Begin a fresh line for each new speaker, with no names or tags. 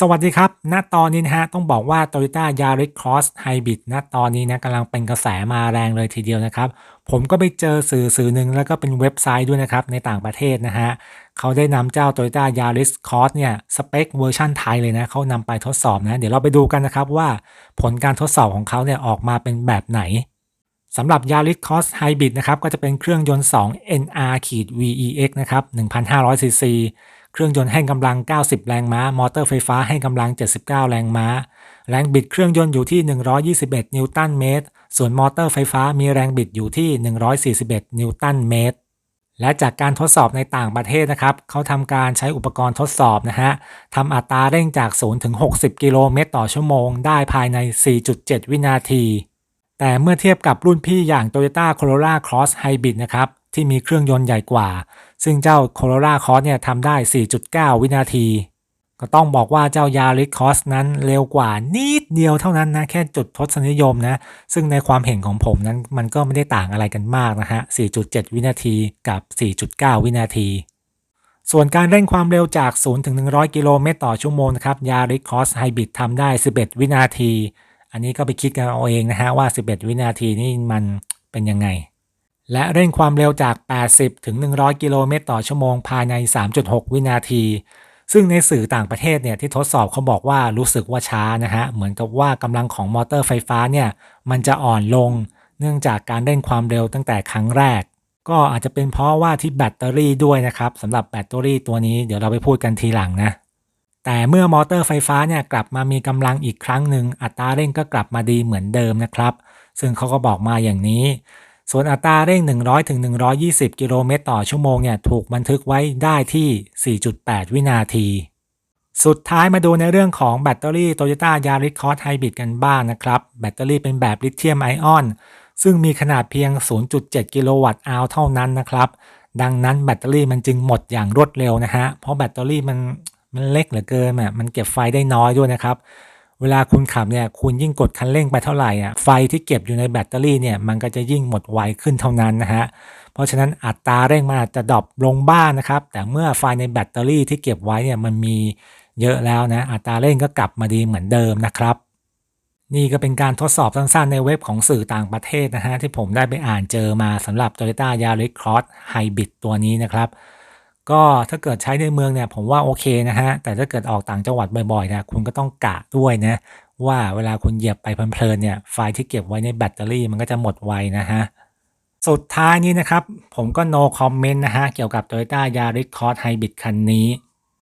สวัสดีครับ ณ ตอนนี้นะฮะ ต้องบอกว่า Toyota Yaris Cross Hybrid ณ ตอนนี้นะกำลังเป็นกระแสมาแรงเลยทีเดียวนะครับ ผมก็ไปเจอสื่อสื่อหนึ่งแล้วก็เป็นเว็บไซต์ด้วยนะครับ ในต่างประเทศนะฮะ เขาได้นำเจ้า Toyota Yaris Cross เนี่ย สเปคเวอร์ชันไทยเลยนะ เขานำไปทดสอบนะ เดี๋ยวเราไปดูกันนะครับว่าผลการทดสอบของเขาเนี่ยออกมาเป็นแบบไหนสำหรับ Yaris Cross Hybrid นะครับ ก็จะเป็นเครื่องยนต์ 2 NR-VEX นะครับ 1,500ซีซี เครื่องยนต์ให้กำลัง 90 แรงม้า มอเตอร์ไฟฟ้าให้กำลัง 79 แรงม้า แรงบิดเครื่องยนต์อยู่ที่ 121 นิวตันเมตร ส่วนมอเตอร์ไฟฟ้ามีแรงบิดอยู่ที่ 141 นิวตันเมตร และจากการทดสอบในต่างประเทศนะครับ เขาทำการใช้อุปกรณ์ทดสอบนะฮะทำอัตราเร่งจาก 0 ถึง 60 กิโลเมตรต่อชั่วโมง ได้ภายใน 4.7 วินาที แต่เมื่อเทียบกับรุ่นพี่อย่าง Toyota Corolla Cross Hybrid นะครับ ที่มีเครื่องยนต์ใหญ่กว่า ซึ่งเจ้า Corolla Cross เนี่ยทำได้ 4.9 วินาที ก็ต้องบอกว่าเจ้า Yaris Cross นั้นเร็วกว่านิดเดียวเท่านั้นนะ แค่จุดทศนิยมนะ ซึ่งในความเห็นของผมนั้นมันก็ไม่ได้ต่างอะไรกันมากนะฮะ 4.7 วินาทีกับ 4.9 วินาทีส่วนการเร่งความเร็วจาก 0 ถึง 100 กิโลเมตรต่อชั่วโมงนะครับ Yaris Cross Hybrid ทำได้ 11 วินาที อันนี้ก็ไปคิดกันเอาเองนะฮะว่า 11 วินาทีนี่มันเป็นยังไง และเร่งความเร็วจาก 80 ถึง 100 กิโลเมตรต่อชั่วโมงภายใน 3.6 วินาที ซึ่งในสื่อต่างประเทศเนี่ยที่ทดสอบเขาบอกว่ารู้สึกว่าช้านะฮะ เหมือนกับว่ากำลังของมอเตอร์ไฟฟ้าเนี่ยมันจะอ่อนลง เนื่องจากการเร่งความเร็วตั้งแต่ครั้งแรก ก็อาจจะเป็นเพราะว่าที่แบตเตอรี่ด้วยนะครับสำหรับแบตเตอรี่ตัวนี้เดี๋ยวเราไปพูดกันทีหลังนะแต่เมื่อมอเตอร์ไฟฟ้าเนี่ยกลับมามีกำลังอีกครั้งหนึ่งอัตราเร่งก็กลับมาดีเหมือนเดิมนะครับ ซึ่งเขาก็บอกมาอย่างนี้ ส่วนอัตราเร่ง 100ถึง120 กิโลเมตรต่อชั่วโมงเนี่ยถูกบันทึกไว้ได้ที่ 4.8 วินาที สุดท้ายมาดูในเรื่องของแบตเตอรี่ Toyota Yaris Cross Hybrid กันบ้างนะครับ แบตเตอรี่เป็นแบบลิเธียมไอออน ซึ่งมีขนาดเพียง 0.7 กิโลวัตต์อาวเท่านั้นนะครับ ดังนั้นแบตเตอรี่มันจึงหมดอย่างรวดเร็วนะฮะ เพราะแบตเตอรี่มันมันเล็กเหลือเกินอะมันเก็บไฟได้น้อยด้วยนะครับ เวลาคุณขับเนี่ยคุณยิ่งกดคันเร่งไปเท่าไหร่อะไฟที่เก็บอยู่ในแบตเตอรี่เนี่ยมันก็จะยิ่งหมดไวขึ้นเท่านั้นนะฮะเพราะฉะนั้นอัตราเร่งมันอาจจะดรอปลงบ้างนะครับ แต่เมื่อไฟในแบตเตอรี่ที่เก็บไว้เนี่ยมันมีเยอะแล้วนะอัตราเร่งก็กลับมาดีเหมือนเดิมนะครับนี่ก็เป็นการทดสอบสั้นๆ ในเว็บของสื่อต่างประเทศนะฮะที่ผมได้ไปอ่านเจอมาสำหรับ Toyota Yaris Cross Hybrid ตัวนี้นะครับ ก็ถ้าเกิดใช้ในเมืองเนี่ยผมว่าโอเคนะฮะ แต่ถ้าเกิดออกต่างจังหวัดบ่อยๆนะคุณก็ต้องกะด้วยนะว่าเวลาคุณเหยียบไปเพลินๆเนี่ยไฟที่เก็บไว้ในแบตเตอรี่มันก็จะหมดไวนะฮะ สุดท้ายนี้นะครับ ผมก็ no comment นะฮะ เกี่ยวกับ Toyota Yaris Cross Hybrid คันนี้